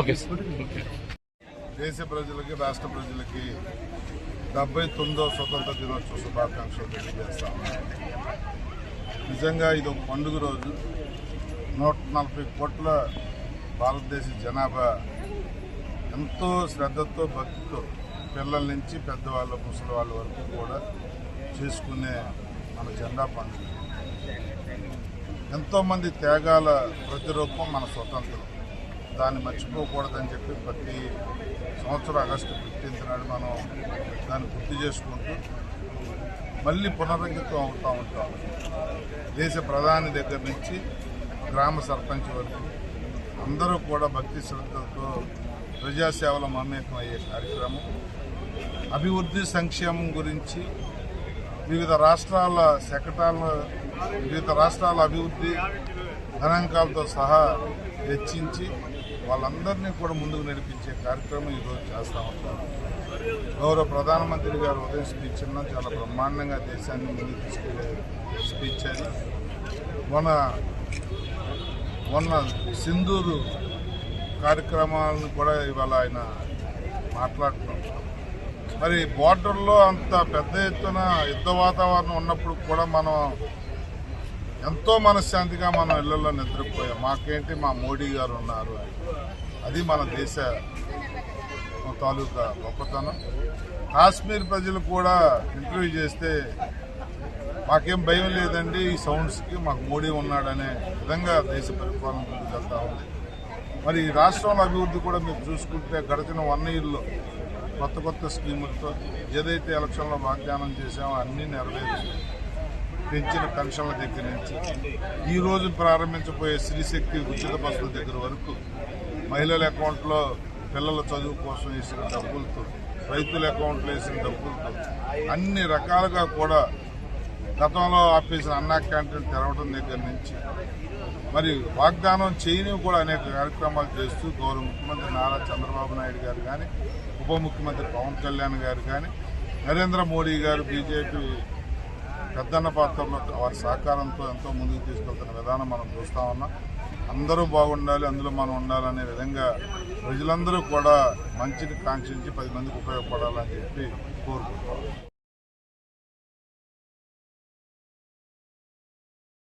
Okay. దేశ ప్రజలకి రాష్ట్ర ప్రజలకి డెబ్బై తొమ్మిదో స్వతంత్ర దినోత్సవ శుభాకాంక్షలు తెలియజేస్తాం నిజంగా ఇది ఒక పండుగ రోజు. నూట నలభై కోట్ల భారతదేశ జనాభా ఎంతో శ్రద్ధతో భక్తితో పిల్లల నుంచి పెద్దవాళ్ళ ముసలి వాళ్ళ వరకు కూడా చేసుకునే మన జెండా పండుగ. ఎంతోమంది త్యాగాల ప్రతిరూపం మన స్వతంత్రం. దాన్ని మర్చిపోకూడదని చెప్పి ప్రతి సంవత్సరం ఆగస్టు ఫిఫ్టీన్త్ నాడు మనం దాన్ని గుర్తు చేసుకుంటూ మళ్ళీ పునరంకితం అవుతూ ఉంటాం. దేశ ప్రధాని దగ్గర నుంచి గ్రామ సర్పంచ్ వరకు అందరూ కూడా భక్తి శ్రద్ధలతో ప్రజాసేవలో మమేకం అయ్యే కార్యక్రమం. అభివృద్ధి సంక్షేమం గురించి వివిధ రాష్ట్రాల శకటాల వివిధ రాష్ట్రాల అభివృద్ధి గణాంకాలతో సహా హెచ్చించి వాళ్ళందరినీ కూడా ముందుకు నడిపించే కార్యక్రమం ఈరోజు చేస్తూ ఉంటాం గౌరవ ప్రధానమంత్రి గారు ఉదయం స్పీచ్ ఇన్నాం చాలా బ్రహ్మాండంగా దేశాన్ని ముందుకు తీసుకెళ్ళే స్పీచ్ అది. మన మొన్న సింధూరు కార్యక్రమాలను కూడా ఇవాళ ఆయన మాట్లాడుతున్నాం. మరి బోర్డర్లో అంత పెద్ద ఎత్తున యుద్ధ వాతావరణం ఉన్నప్పుడు కూడా మనం ఎంతో మనశ్శాంతిగా మనం ఇళ్ళలో నిద్రపోయాం. మాకేంటి? మా మోడీ గారు ఉన్నారు. అది మన దేశ తాలూకా గొప్పతనం. కాశ్మీర్ ప్రజలు కూడా ఇంటర్వ్యూ చేస్తే మాకేం భయం లేదండి. ఈ సౌండ్స్కి మాకు మోడీ ఉన్నాడనే విధంగా దేశ పరిపాలన ముందుకెళ్తా ఉంది. మరి ఈ రాష్ట్రంలో అభివృద్ధి కూడా మీరు చూసుకుంటే గడిచిన వన్ ఇయర్లో కొత్త కొత్త స్కీములతో ఏదైతే ఎలక్షన్లో వాగ్దానం చేశామో అన్నీ నెరవేర్చి పెంచిన పెన్షన్ల దగ్గర నుంచి. ఈ రోజు ప్రారంభించబోయే శ్రీశక్తి ఉచిత బస్సుల దగ్గర వరకు మహిళల అకౌంట్లో పిల్లల చదువు కోసం వేసిన డబ్బులతో రైతుల అకౌంట్లో వేసిన డబ్బులతో అన్ని రకాలుగా కూడా గతంలో ఆపేసిన అన్నా క్యాంటీన్ తెరవడం దగ్గర నుంచి మరి వాగ్దానం చేయని కూడా అనేక కార్యక్రమాలు చేస్తూ గౌరవ ముఖ్యమంత్రి నారా చంద్రబాబు నాయుడు గారు కానీ ఉప ముఖ్యమంత్రి పవన్ కళ్యాణ్ గారు కానీ నరేంద్ర మోడీ గారు బీజేపీ పెద్దన్న పాత్రలో వారి సహకారంతో ఎంతో ముందుకు తీసుకెళ్తున్న విధానం మనం చూస్తా ఉన్నాం. అందరూ బాగుండాలి అందులో మనం ఉండాలనే విధంగా ప్రజలందరూ కూడా మంచిని కాంక్షించి పది మందికి ఉపయోగపడాలని చెప్పి కోరుకుంటున్నాం.